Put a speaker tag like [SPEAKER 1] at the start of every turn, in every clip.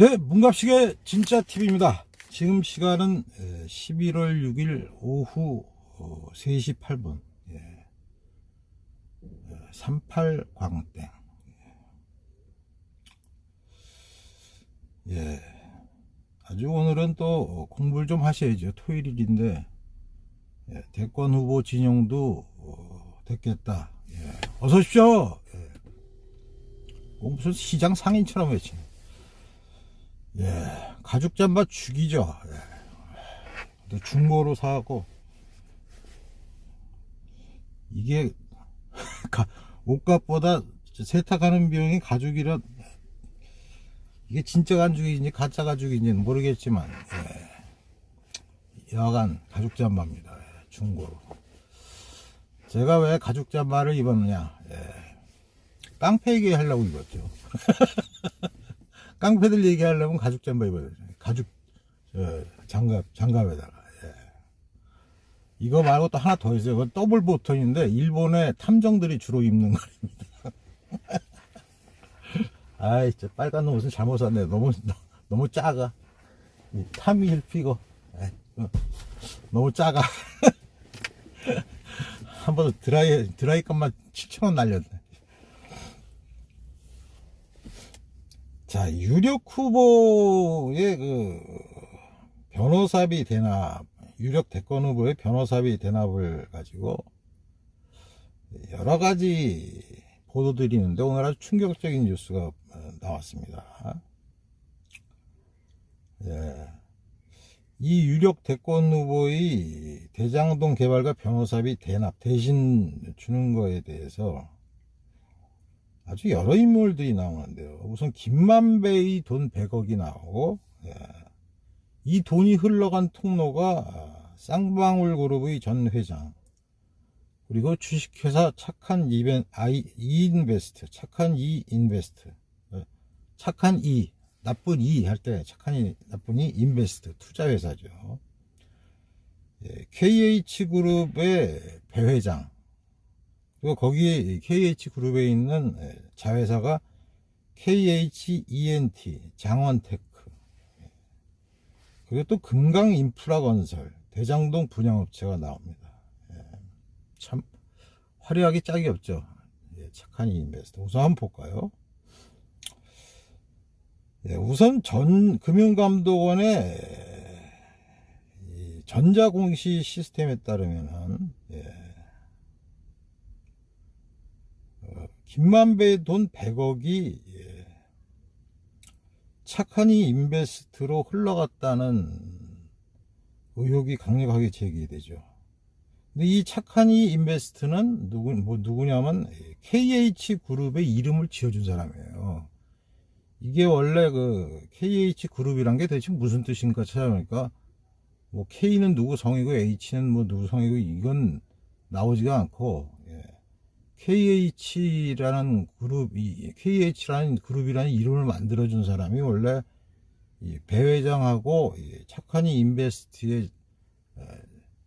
[SPEAKER 1] 예, 문갑식의 진짜 TV입니다. 지금 시간은 11월 6일 오후 어, 3시 8분. 예. 38 광땡. 예. 아주 오늘은 또 공부를 좀 하셔야죠. 토요일인데 예, 대권 후보 진영도 어, 됐겠다. 예. 어서 오십시오. 예. 뭐 무슨 시장 상인처럼 외치네. 예, 가죽 잠바 죽이죠. 예. 중고로 사고 이게 가- 옷값보다 세탁하는 비용이 가죽이라 이게 진짜 가죽인지 가짜 가죽인지는 모르겠지만 예. 여하간 가죽 잠바입니다. 예, 중고로. 제가 왜 가죽 잠바를 입었느냐? 예. 깡패 얘기하려고 입었죠. 깡패들 얘기하려면 가죽 잠바 입어야 돼. 가죽 저, 장갑 장갑에다가. 예. 이거 말고 또 하나 더 있어요. 그건 더블 보턴인데 일본의 탐정들이 주로 입는 거입니다. 아이, 저 빨간 옷은 잘못 샀네. 너무 너무 작아. 이 타미 힐피거. 에이, 어, 너무 작아. 한 번 드라이 드라이 값만 7천 원 날렸네. 자, 유력 후보의 그 변호사비 대납, 유력 대권 후보의 변호사비 대납을 가지고 여러 가지 보도들이 있는데 오늘 아주 충격적인 뉴스가 어, 나왔습니다. 예. 이 유력 대권 후보의 대장동 개발과 변호사비 대납 대신 주는 거에 대해서 아주 여러 인물들이 나오는데요. 우선 김만배의 돈 100억이 나오고 예. 이 돈이 흘러간 통로가 쌍방울 그룹의 전 회장 그리고 주식회사 착한 이벤 아이 이인베스트 착한 이인베스트 어, 착한 이 나쁜 이 할 때 착한 이 나쁜 이 인베스트 투자 회사죠. 예, KH 그룹의 배회장 그리고 거기에 KH그룹에 있는 예, 자회사가 KHENT 장원테크 그리고 또 금강인프라건설 대장동 분양업체가 나옵니다. 예, 참 화려하게 짝이 없죠. 예, 착한 인베스트. 우선 한번 볼까요? 예, 우선 전 금융감독원의 이 전자공시 시스템에 따르면은 예, 김만배의 돈 100억이 예, 착한이 인베스트로 흘러갔다는 의혹이 강력하게 제기되죠. 근데 이 착한이 인베스트는 누구 뭐 누구냐면 KH 그룹의 이름을 지어준 사람이에요. 이게 원래 그 KH 그룹이란 게 대체 무슨 뜻인가 찾아보니까 뭐 K는 누구 성이고 H는 뭐 누구 성이고 이건 나오지가 않고 예. KH라는 그룹 이 KH라는 그룹이라는 이름을 만들어준 사람이 원래 이배 회장하고 이 착한이 인베스트의 에,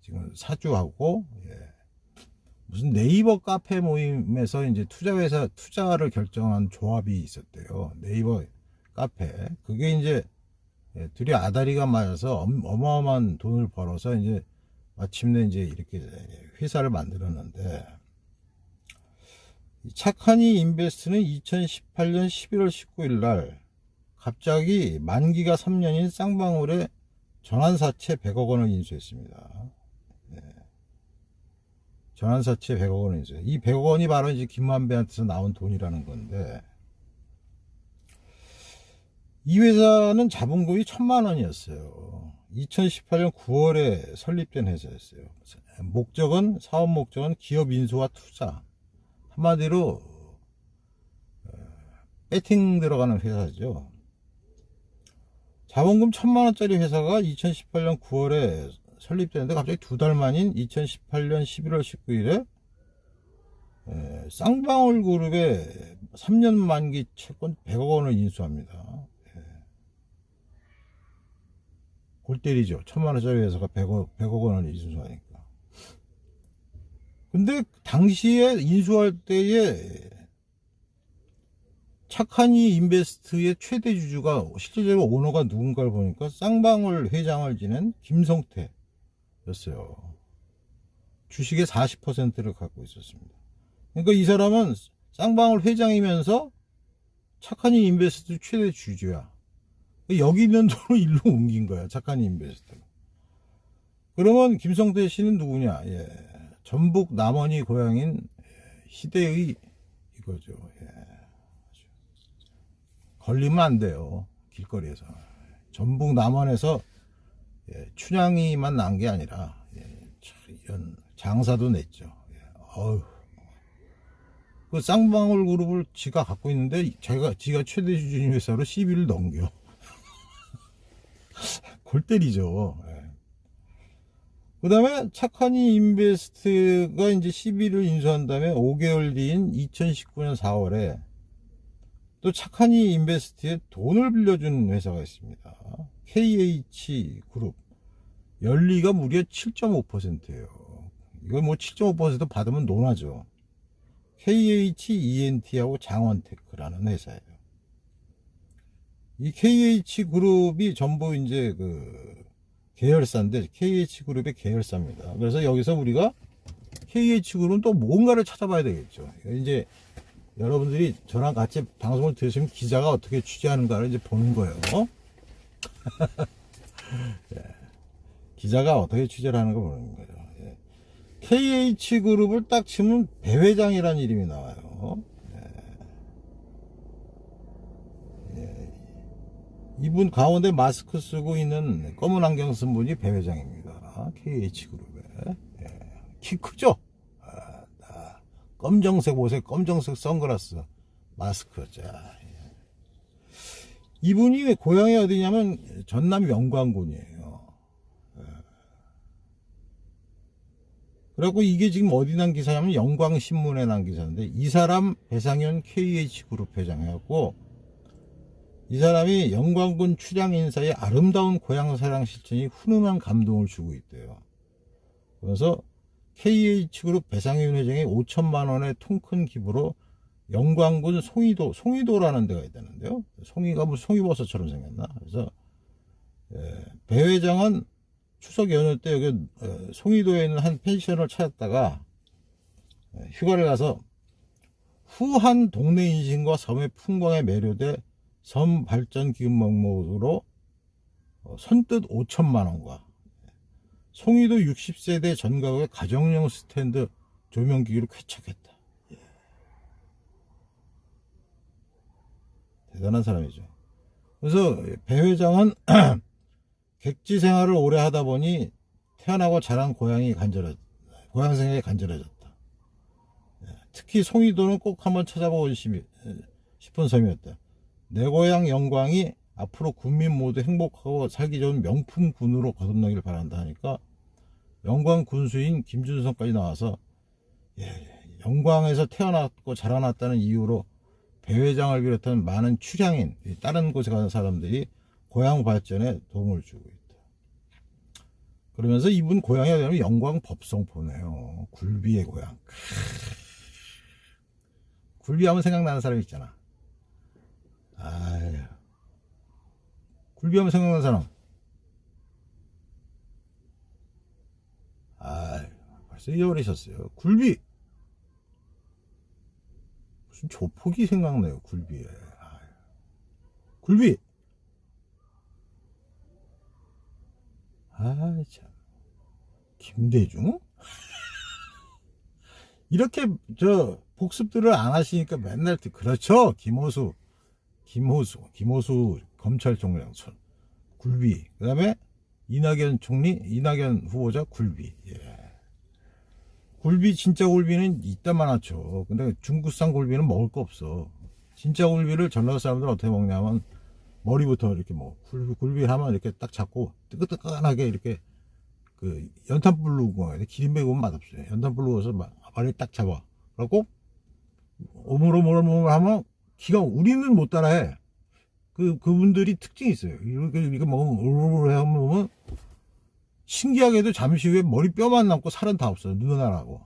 [SPEAKER 1] 지금 사주하고 예, 무슨 네이버 카페 모임에서 이제 투자회사 투자를 결정한 조합이 있었대요. 네이버 카페 그게 이제 예, 둘이 아다리가 맞아서 엄- 어마어마한 돈을 벌어서 이제 마침내 이제 이렇게 회사를 만들었는데 이 착한이 인베스트는 2018년 11월 19일 날 갑자기 만기가 3년인 쌍방울에 전환사채 100억 원을 인수했습니다. 네. 전환사채 100억 원을 인수해. 이 100억 원이 바로 이제 김만배한테서 나온 돈이라는 건데 이 회사는 자본금이 천만 원이었어요. 2018년 9월에 설립된 회사였어요. 목적은 사업 목적은 기업 인수와 투자. 한마디로 어, 배팅 들어가는 회사죠. 자본금 천만 원짜리 회사가 2018년 9월에 설립되는데 갑자기 두 달 만인 2018년 11월 19일에 쌍방울 그룹에 3년 만기 채권 100억 원을 인수합니다. 예. 골 때리죠. 천만 원짜리 회사가 100억, 100억 원을 인수하니까. 근데 당시에 인수할 때에 착한이 인베스트의 최대 주주가 실질적으로 오너가 누군가를 보니까 쌍방울 회장을 지낸 김성태였어요. 주식의 40%를 갖고 있었습니다. 그러니까 이 사람은 쌍방울 회장이면서 착한이 인베스트 최대 주주야. 여기 있는 돈을 일로 옮긴 거야. 착한이 인베스트. 그러면 김성태 씨는 누구냐? 예. 전북 남원이 고향인 시대의 이거죠. 예. 걸리면 안 돼요. 길거리에서. 전북 남원에서 예, 춘향이만 난 게 아니라 예, 참 이런 장사도 냈죠. 예, 어휴. 그 쌍방울 그룹을 지가 갖고 있는데 제가 지가 최대 주주인 회사로 시비를 넘겨. 골 때리죠. 예. 그 다음에 착한이 인베스트가 이제 11을 인수한 다음에 5개월 뒤인 2019년 4월에 또 착한이 인베스트에 돈을 빌려준 회사가 있습니다. KH 그룹. 연리가 무려 7.5%예요. 이거 뭐7.5% 받으면 논하죠. KHENT하고 장원테크라는 회사예요. 이 KH 그룹이 전부 이제 그 계열사인데 KH 그룹의 계열사입니다. 그래서 여기서 우리가 KH 그룹은 또 뭔가를 찾아봐야 되겠죠. 이제 여러분들이 저랑 같이 방송을 들으시면 기자가 어떻게 취재하는가를 이제 보는 거예요. 예. 기자가 어떻게 취재를 하는 거 보는 거죠. 예. KH 그룹을 딱 치면 배 회장이라는 이름이 나와요. 예. 예. 이분 가운데 마스크 쓰고 있는 검은 안경 쓴 분이 배 회장입니다. KH 그룹에 예. 키 크죠? 아, 아. 검정색 옷에 검정색 선글라스 마스크 자 예. 이분이 왜 고향이 어디냐면 전남 영광군이에요 예. 그래갖고 이게 지금 어디 난 기사냐면 영광신문에 난 기사인데 이 사람 배상현 KH그룹 회장 해갖고 이 사람이 영광군 출양 인사의 아름다운 고향 사랑 실천이 훈훈한 감동을 주고 있대요 그래서 KH그룹 배상현 회장이 5천만 원의 통큰 기부로 영광군 송이도 송이도라는 데가 있다는데요. 송이가 뭐 송이버섯처럼 생겼나? 그래서 예, 배 회장은 추석 연휴 때 여기 어, 송이도에 있는 한 펜션을 찾았다가 예, 휴가를 가서 후한 동네 인심과 섬의 풍광에 매료돼 섬 발전 기금 목록으로 어, 선뜻 5천만 원과 송이도 60세대 전가구의 가정용 스탠드 조명기기를 쾌척했다. 예. 대단한 사람이죠. 그래서 배 회장은 객지 생활을 오래 하다 보니 태어나고 자란 고향이 간절해, 고향 생각이 간절해졌다. 예. 특히 송이도는 꼭 한번 찾아보고 싶은 섬이었다. 내 고향 영광이 앞으로 군민 모두 행복하고 살기 좋은 명품 군으로 거듭나길 바란다 하니까 영광 군수인 김준성까지 나와서 예, 영광에서 태어났고 자라났다는 이유로 배 회장을 비롯한 많은 출향인 다른 곳에 가는 사람들이 고향 발전에 도움을 주고 있다. 그러면서 이분 고향이 되면 영광 법성포네요. 굴비의 고향. 굴비하면 생각나는 사람 있잖아. 아유. 굴비하면 생각나는 사람. 아, 벌써 잊어버리셨어요. 굴비. 무슨 조폭이 생각나요, 굴비에. 아유. 굴비. 아, 참. 김대중? 이렇게, 저, 복습들을 안 하시니까 맨날, 그렇죠. 김호수. 김호수. 김호수 검찰총장 손. 굴비. 그 다음에 이낙연 총리, 이낙연 후보자 굴비. 예. 굴비, 진짜 굴비는 이따 많았죠. 근데 중국산 굴비는 먹을 거 없어. 진짜 굴비를 전라도 사람들은 어떻게 먹냐면 머리부터 이렇게 뭐 굴비, 굴비를 하면 이렇게 딱 잡고 뜨끈뜨끈하게 이렇게 그 연탄불 누고 기름배 구우면 맛없어요. 연탄불 누워서 머리 딱 잡아. 그래갖고 오물오물오물 하면 기가 우리는 못 따라해. 그 그분들이 특징이 있어요. 이렇게 이거 먹으면 하면 신기하게도 잠시 후에 머리 뼈만 남고 살은 다 없어요. 하고.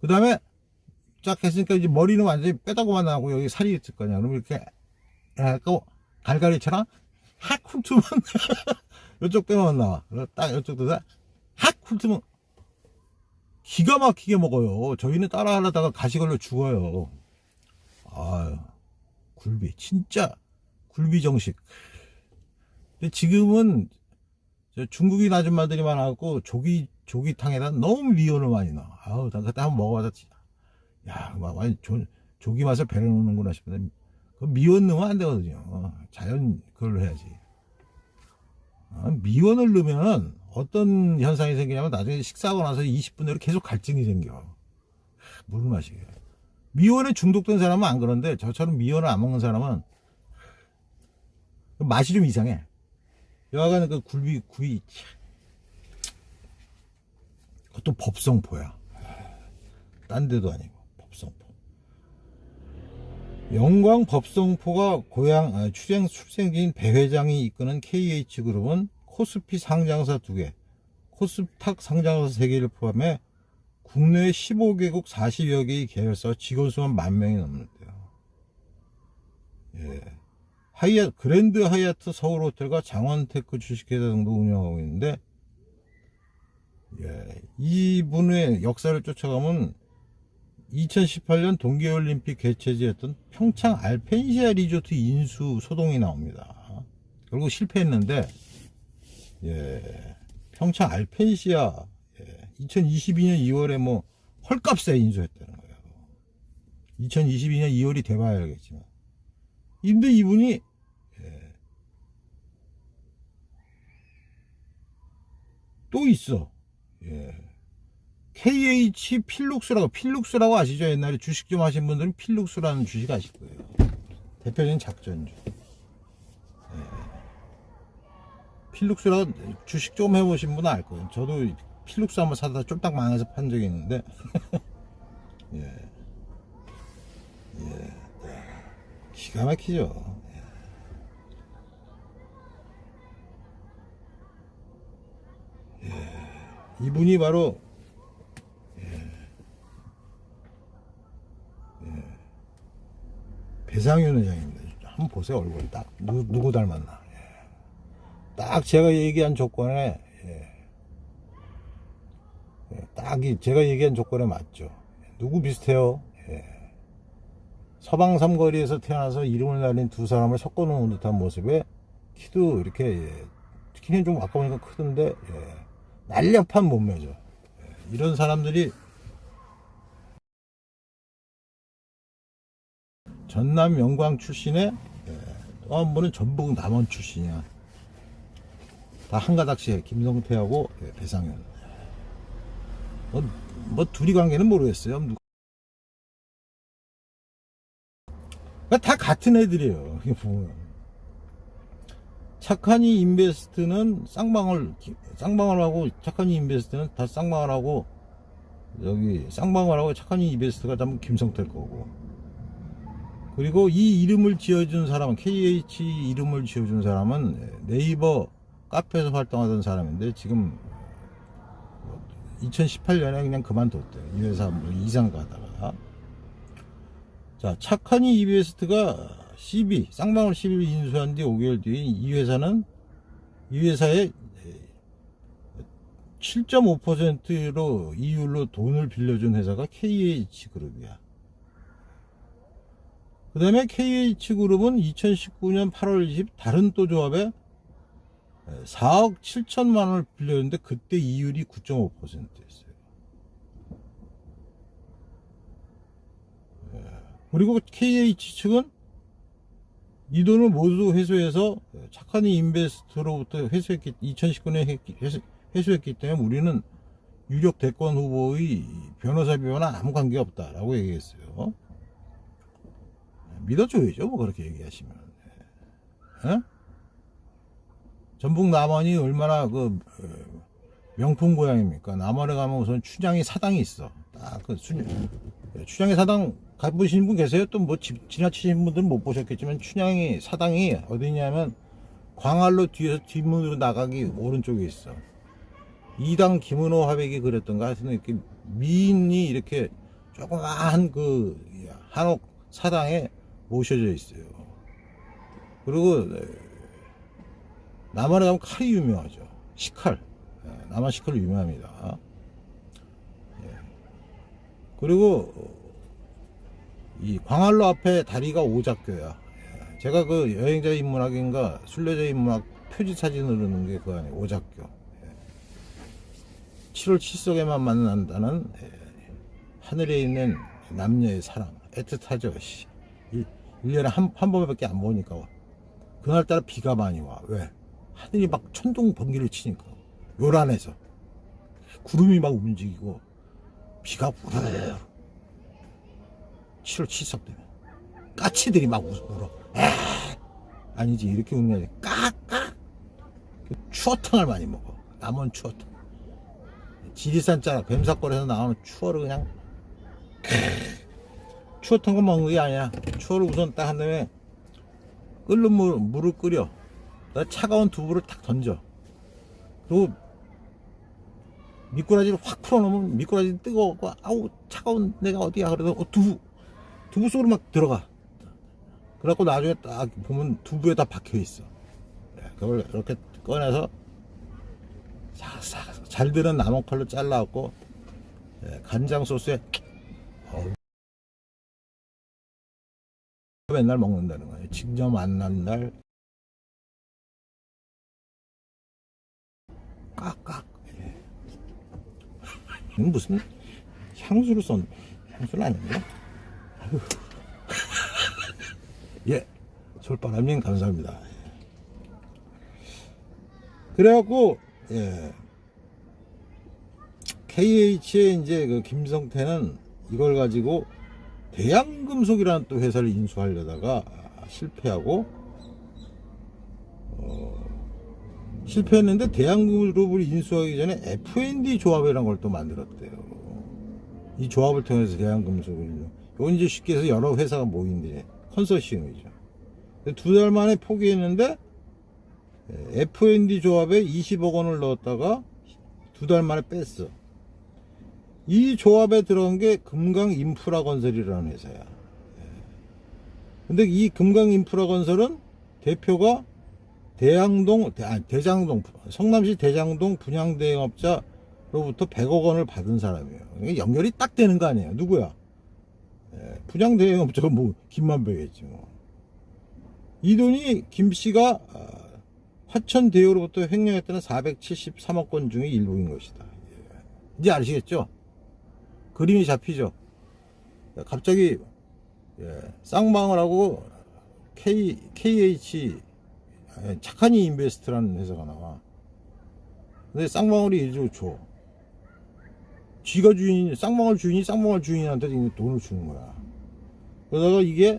[SPEAKER 1] 그 다음에 쫙 했으니까 이제 머리는 완전히 빼다고만 나고 여기 살이 있을 거냐. 그럼 이렇게 해갖고 갈갈이처럼 확 훑으면 이쪽 빼면 나와. 딱 이쪽도 훑으면 기가 막히게 먹어요. 저희는 따라 하려다가 가시걸로 죽어요. 아유, 굴비. 진짜 굴비 정식. 근데 지금은 저 중국인 아줌마들이 많아갖고 조기, 조기탕에다 너무 미원을 많이 넣어. 아우, 나 그때 한번 진짜. 야, 막, 완전 조, 조기 맛을 배려놓는구나 싶은데, 그 미원 넣으면 안 되거든요. 어, 자연 그걸로 해야지. 아, 미원을 넣으면 어떤 현상이 생기냐면 나중에 식사하고 나서 20분 내로 계속 갈증이 생겨. 물 마시게. 미원에 중독된 사람은 안 그런데 저처럼 미원을 안 먹는 사람은 맛이 좀 이상해. 여하간 그 굴비 구이 그것도 법성포야. 딴 데도 아니고 법성포. 영광 법성포가 고향 아, 출생 출생지인 배 회장이 이끄는 KH그룹은 코스피 상장사 2개, 코스닥 상장사 3개를 포함해 국내 15개국 40여 개의 계열사 직원 수만 만 명이 넘는데요. 예. 하이아 그랜드 하이아트 서울 호텔과 장원테크 주식회사 등도 운영하고 있는데 예. 이분의 역사를 쫓아가면 2018년 동계올림픽 개최지였던 평창 알펜시아 리조트 인수 소동이 나옵니다. 결국 실패했는데 예. 평창 알펜시아 예. 2022년 2월에 뭐 헐값에 인수했다는 거예요. 2022년 2월이 돼봐야 알겠지만. 근데 이분이 예. 또 있어. 예. KH 필룩스라고 필룩스라고 아시죠? 옛날에 주식 좀 하신 분들은 필룩스라는 주식 아실 거예요. 대표적인 작전주. 예. 필룩스라고 주식 좀 해보신 분은 알 거예요. 저도 필룩스 한번 사다 쫄딱 망해서 판 적이 있는데. 예. 예. 기가 막히죠. 예. 이분이 바로 배상윤 회장입니다. 한번 보세요 얼굴 딱 누, 누구 닮았나. 예. 딱 제가 얘기한 조건에 예. 예, 딱 이 제가 얘기한 조건에 맞죠. 누구 비슷해요? 예. 서방 삼거리에서 태어나서 이름을 날린 두 사람을 섞어놓은 듯한 모습에 키도 이렇게 예. 키는 좀 아까 보니까 크던데 예. 날렵한 몸매죠. 예. 이런 사람들이 전남 영광 출신의 예, 또한 분은 전북 남원 출신이야. 다 한 가닥씩 김성태하고 예, 배상현. 뭐, 뭐 둘이 관계는 모르겠어요. 누- 그러니까 다 같은 애들이에요. 이게 보면. 착하니 인베스트는 쌍방울 쌍방울 하고 착하니 인베스트는 다 쌍방울 하고 여기 쌍방울 하고 착하니 인베스트가 전부 김성태일 거고 그리고 이 이름을 지어준 사람은 KH 이름을 지어준 사람은 네이버 카페에서 활동하던 사람인데 지금 2018년에 그냥 그만뒀대요. 이 회사 뭐 이상 가다가. 자, 착하니 이베스트가 CB, 쌍방울 CB를 인수한 뒤 5개월 뒤에 이 회사는 이 회사의 7.5%로 이율로 돈을 빌려준 회사가 KH그룹이야. 그 다음에 KH그룹은 2019년 8월 20 다른 또 조합에 4억 7천만 원을 빌렸는데 그때 이율이 9.5%였어요. 그리고 KH 측은 이 돈을 모두 회수해서 착한이 인베스트로부터 회수했기 2019년에 회수, 회수했기 때문에 우리는 유력 대권 후보의 변호사 비와는 아무 관계 없다라고 얘기했어요. 믿어줘야죠, 뭐 그렇게 얘기하시면. 예? 전북 남원이 얼마나 그 어, 명품 고향입니까? 남원에 가면 우선 춘향이 사당이 있어. 딱그 춘향이 사당 가보신 분 계세요? 또 뭐 지나치신 분들은 못 보셨겠지만 춘향이 사당이 어디냐면 광활로 뒤에서 뒷문으로 나가기 오른쪽에 있어. 이당 김은호 화백이 그랬던가 하여튼 이렇게 미인이 이렇게 조그마한 그 한옥 사당에 모셔져 있어요. 그리고 네, 남한에 가면 칼이 유명하죠. 예, 남한 식칼 유명합니다. 예. 그리고 이 광활로 앞에 다리가 오작교야. 예. 제가 그 여행자 인문학인가 순례자 인문학 표지 사진을 넣는 게 그 안에 오작교. 예. 7월 칠석에만 만난다는 예, 하늘에 있는 남녀의 사랑 애틋하죠. 씨. 일, 1년에 한, 한 번밖에 안 보니까 그날따라 비가 많이 와. 왜? 하늘이 막 천둥 번개를 치니까 요란해서 구름이 막 움직이고 비가 우르르 7월 칠석 되면 까치들이 막 우- 울어. 에 아니지 이렇게 우는 게 아니라 까까 추어탕을 많이 먹어. 남원 추어탕. 지리산 자락 뱀사골에서 나오는 추어를 그냥 추어탕 거 먹는 게 아니야. 추어를 우선 딱 한 다음에 끓는 물, 물을 끓여. 차가운 두부를 탁 던져. 그리고 미꾸라지를 확 풀어놓으면 미꾸라지 뜨거워. 아우, 차가운 내가 어디야. 그래서 어, 두부, 두부 속으로 막 들어가. 그래갖고 나중에 딱 보면 두부에 다 박혀 있어. 예, 그걸 이렇게 꺼내서 싹싹 잘 드는 나무 칼로 잘라갖고 예, 간장 소스에 어우, 맨날 먹는다는 거예요. 직접 만난 날 깍깍. 예. 무슨 향수를 쏜 향수는 아닌가? 예, 솔바람님 감사합니다. 예. 그래갖고 예. KH의 이제 그 김성태는 이걸 가지고 대양금속이라는 또 회사를 인수하려다가 실패하고 어, 실패했는데 대양그룹을 인수하기 전에 FND 조합이라는 걸 또 만들었대요. 이 조합을 통해서 대양금속을 이건 이제 쉽게 해서 여러 회사가 모인 데 컨소시엄이죠. 두 달 만에 포기했는데 예, FND 조합에 20억 원을 넣었다가 두 달 만에 뺐어. 이 조합에 들어간 게 금강 인프라 건설이라는 회사야. 예. 근데 이 금강 인프라 건설은 대표가 대양동, 대, 아니, 대장동, 성남시 대장동 분양대행업자로부터 100억 원을 받은 사람이에요. 연결이 딱 되는 거 아니에요. 누구야? 예, 분양대행업자가 뭐, 김만배겠지 뭐. 이 돈이 김 씨가 아, 화천 대유로부터 횡령했다는 473억 건 중에 일부인 것이다. 예. 이제 아시겠죠? 그림이 잡히죠? 갑자기 예, 쌍방을 하고 K, KH 예, 착한이 인베스트라는 회사가 나와. 근데 쌍방울이 일주일 줘. 쥐가 주인, 쌍방울 주인이 쌍방울 주인한테 돈을 주는 거야. 그러다가 이게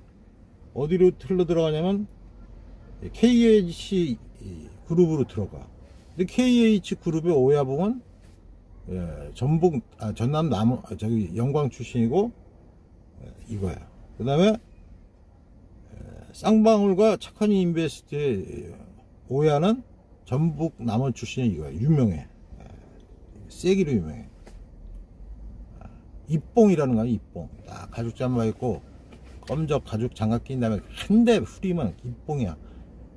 [SPEAKER 1] 어디로 틀러 들어가냐면 KH 그룹으로 들어가. 근데 KH 그룹의 오야봉은 예, 전북 아, 전남 남원 아, 저기 영광 출신이고 예, 이거야. 그 다음에 예, 쌍방울과 착한이 인베스트의 오야는 전북 남원 출신이 이거야. 유명해. 예, 세기로 유명해. 아, 입봉이라는 거야. 입봉. 딱 가죽 잠바 입고 검적 가죽 장갑 낀 다음에 한 대 후리면 입봉이야.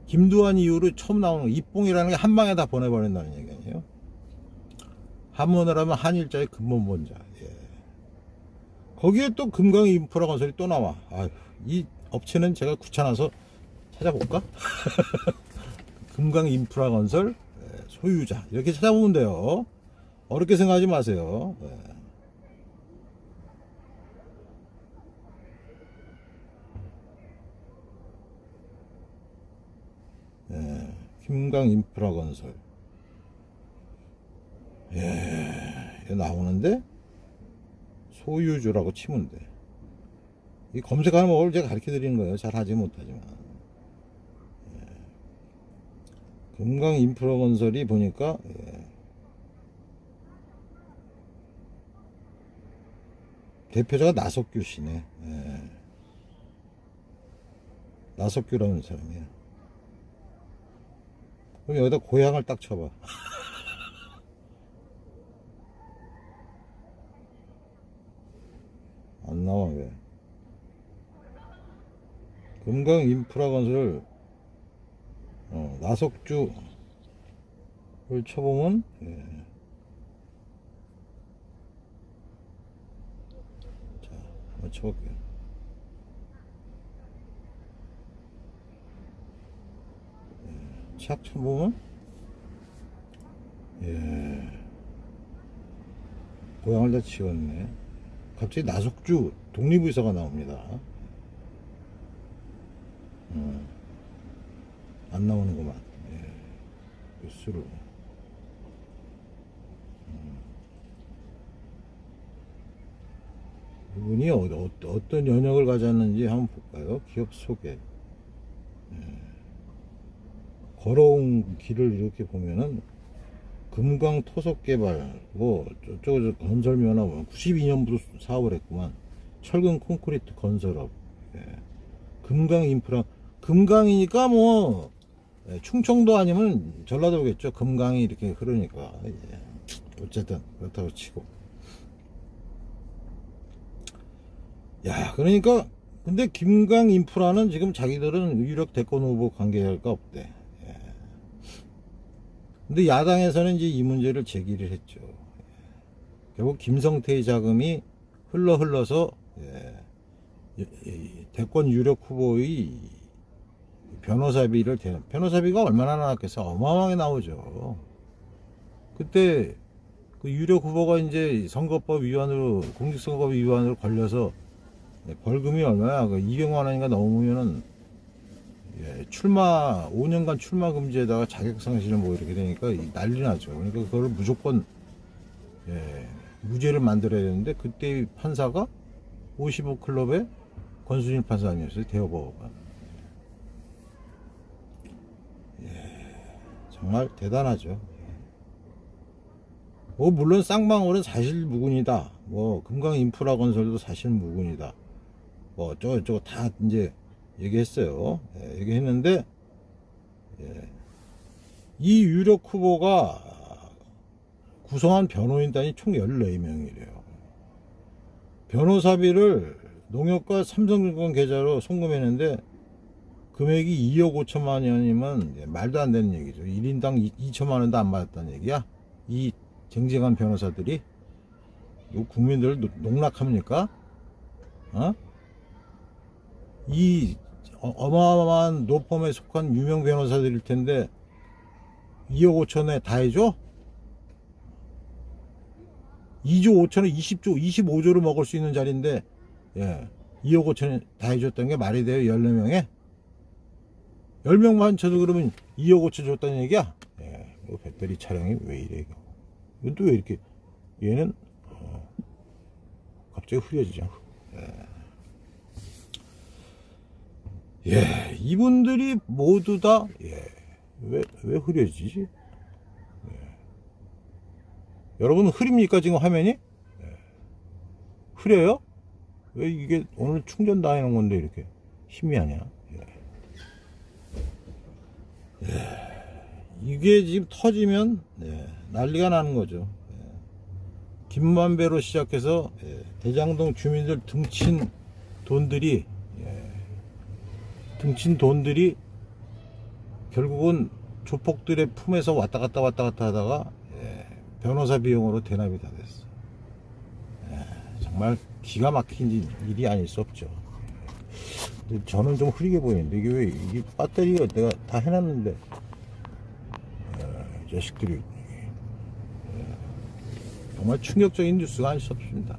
[SPEAKER 1] 김두한 이후로 처음 나오는 거, 입봉이라는 게 한 방에 다 보내버린다는 얘기 아니에요? 한문을 하면 한일자의 근본본자. 예. 거기에 또 금강 인프라 건설이 또 나와. 아유, 이 업체는 제가 귀찮아서 찾아볼까? 금강 인프라 건설 예, 소유자 이렇게 찾아보면 돼요. 어렵게 생각하지 마세요. 예. 예, 김강 인프라 건설. 예, 나오는데 소유주라고 치면 돼. 이 검색하는 법을 제가 가르쳐 드리는 거예요. 잘 하지 못하지만. 예. 금강 인프라 건설이 보니까 예. 대표자가 나석규 씨네. 예. 나석규라는 사람이야. 그럼 여기다 고향을 딱 쳐봐. 안 나와 왜? 금강 인프라 건설 어, 나석주를 쳐보면 예. 자 한번 쳐볼게요. 예, 착 쳐보면 예 고향을 다 치웠네. 갑자기 나석주 독립의사가 나옵니다. 안 나오는구만. 예, 뉴스로. 음. 이분이 어, 어, 어떤 연역을 가졌는지 한번 볼까요? 기업 소개. 예. 걸어온 길을 이렇게 보면은 금강 토속 개발 뭐 저쪽 저 건설 면허 92년부터 사업을 했구만 철근 콘크리트 건설업 예. 금강 인프라 금강이니까 뭐 예, 충청도 아니면 전라도겠죠 금강이 이렇게 흐르니까 예. 어쨌든 그렇다고 치고 야 그러니까 근데 김강 인프라는 지금 자기들은 유력 대권 후보 관계가 없대 예. 근데 야당에서는 이제 이 문제를 제기를 했죠. 결국 김성태의 자금이 흘러 흘러서 예, 대권 유력 후보의 변호사비를 대 변호사비가 얼마나 나왔겠어 어마어마하게 나오죠. 그때 그 유력 후보가 이제 선거법 위반으로 공직선거법 위반으로 걸려서 예, 벌금이 얼마야? 그 200만 원인가 넘으면은 예, 출마 5년간 출마 금지에다가 자격 상실을 뭐 이렇게 되니까 이 난리 나죠. 그러니까 그걸 무조건 예, 무죄를 만들어야 되는데 그때 판사가 55 클럽의 권순일 판사 아니었어요 대법원. 예, 정말 대단하죠. 뭐 물론 쌍방울은 사실 무근이다. 뭐 금강 인프라 건설도 사실 무근이다. 뭐 저거 저거 다 이제 얘기했어요. 예, 얘기했는데 예, 이 유력 후보가 구성한 변호인단이 총 14명이래요. 변호사비를 농협과 삼성증권 계좌로 송금했는데 금액이 2억 5천만 원이면 예, 말도 안 되는 얘기죠. 1인당 2천만 원도 안 받았다는 얘기야. 이 쟁쟁한 변호사들이 이 국민들을 노- 농락합니까? 어? 이 어- 어마어마한 노펌에 속한 유명 변호사들일 텐데 2억 5천에 다 해줘? 2조 5천에 20조, 25조를 먹을 수 있는 자리인데 예, 2억 5천에 다 해줬던 게 말이 돼요? 14명에? 10명만 쳐도 그러면 2억 5천 줬다는 얘기야? 예, 이 배터리 차량이 왜 이래 이거? 또왜 이렇게 얘는 어, 갑자기 흐려지죠? 예, 이분들이 모두 다, 예, 왜, 왜 흐려지지? 예. 여러분, 흐립니까, 지금 화면이? 예. 흐려요? 왜 이게 오늘 충전 다 해놓은 건데 이렇게 힘이 아니야? 예. 예. 이게 지금 터지면, 예, 난리가 나는 거죠. 예. 김만배로 시작해서, 예, 대장동 주민들 등친 돈들이, 등친 돈들이 결국은 조폭들의 품에서 왔다 갔다 왔다 갔다 하다가 예, 변호사 비용으로 대납이 다 됐어. 예, 정말 기가 막힌 일이 아닐 수 없죠. 저는 좀 흐리게 보이는데 이게 왜 이게 배터리가 내가 다 해놨는데 예, 이 자식들이 예, 정말 충격적인 뉴스가 아닐 수 없습니다.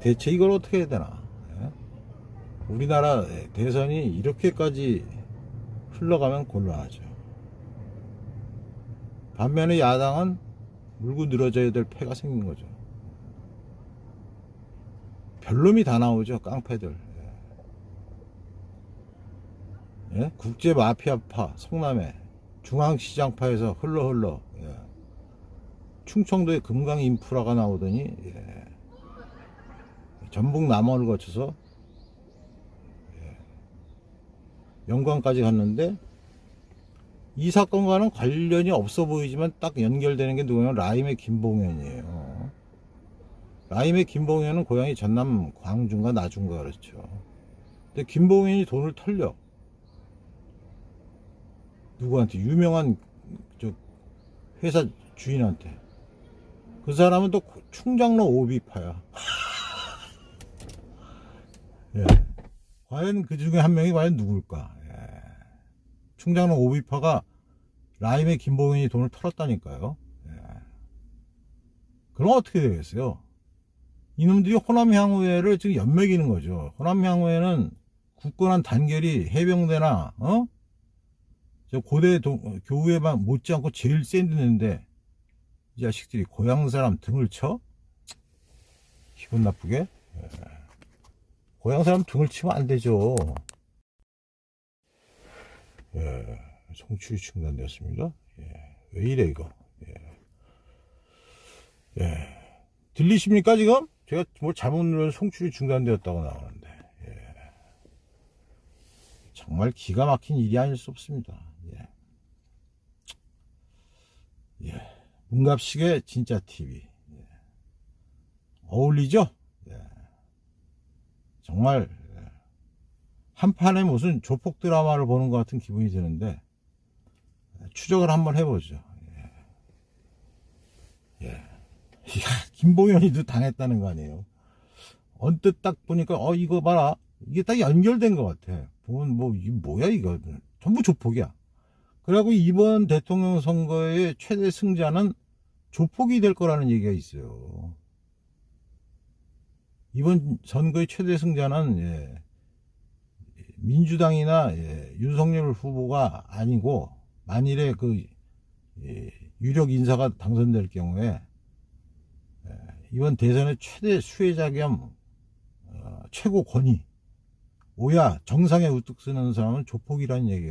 [SPEAKER 1] 대체 이걸 어떻게 해야 되나? 예? 우리나라 대선이 이렇게까지 흘러가면 곤란하죠. 반면에 야당은 물고 늘어져야 될 패가 생긴 거죠. 별놈이 다 나오죠, 깡패들. 예? 예? 국제 마피아파, 성남의 중앙시장파에서 흘러 흘러, 예. 충청도의 금강 인프라가 나오더니, 예. 전북 남원을 거쳐서 영광까지 갔는데 이 사건과는 관련이 없어 보이지만 딱 연결되는 게 누구냐면 라임의 김봉현이에요. 라임의 김봉현은 고향이 전남 광주인가 나중가 그렇죠. 근데 김봉현이 돈을 털려. 누구한테? 유명한 저 회사 주인한테. 그 사람은 또 충장로 오비파야. 예. 과연 그 중에 한 명이 과연 누굴까? 예. 충장로 오비파가 라임의 김봉현이 돈을 털었다니까요. 예. 그럼 어떻게 되겠어요? 이놈들이 호남향후회를 지금 연맥이는 거죠. 호남향후회는 굳건한 단결이 해병대나 어? 저 고대 도- 교우에만 못지않고 제일 센 데인데 이 자식들이 고향 사람 등을 쳐? 기분 나쁘게? 예. 고향 사람 등을 치면 안 되죠. 예, 송출이 중단되었습니다. 예, 왜 이래 이거? 예. 예. 들리십니까 지금? 제가 뭘 잘못 누르면 송출이 중단되었다고 나오는데 예. 정말 기가 막힌 일이 아닐 수 없습니다. 예. 예. 문갑식의 진짜 TV 예. 어울리죠? 예. 정말 예. 한 판에 무슨 조폭 드라마를 보는 것 같은 기분이 드는데 추적을 한번 해보죠. 예. 예. 이야, 김봉현이도 당했다는 거 아니에요. 언뜻 딱 보니까, 어, 이거 봐라. 이게 딱 연결된 것 같아. 보면 뭐, 이 뭐야, 이거. 전부 조폭이야. 그래갖고 이번 대통령 선거의 최대 승자는 조폭이 될 거라는 얘기가 있어요. 이번 선거의 최대 승자는, 예, 민주당이나, 예, 윤석열 후보가 아니고, 만일에 그, 예, 유력 인사가 당선될 경우에, 이번 대선의 최대 수혜자 겸 어, 최고 권위 오야 정상에 우뚝 쓰는 사람은 조폭이라는 얘기예요.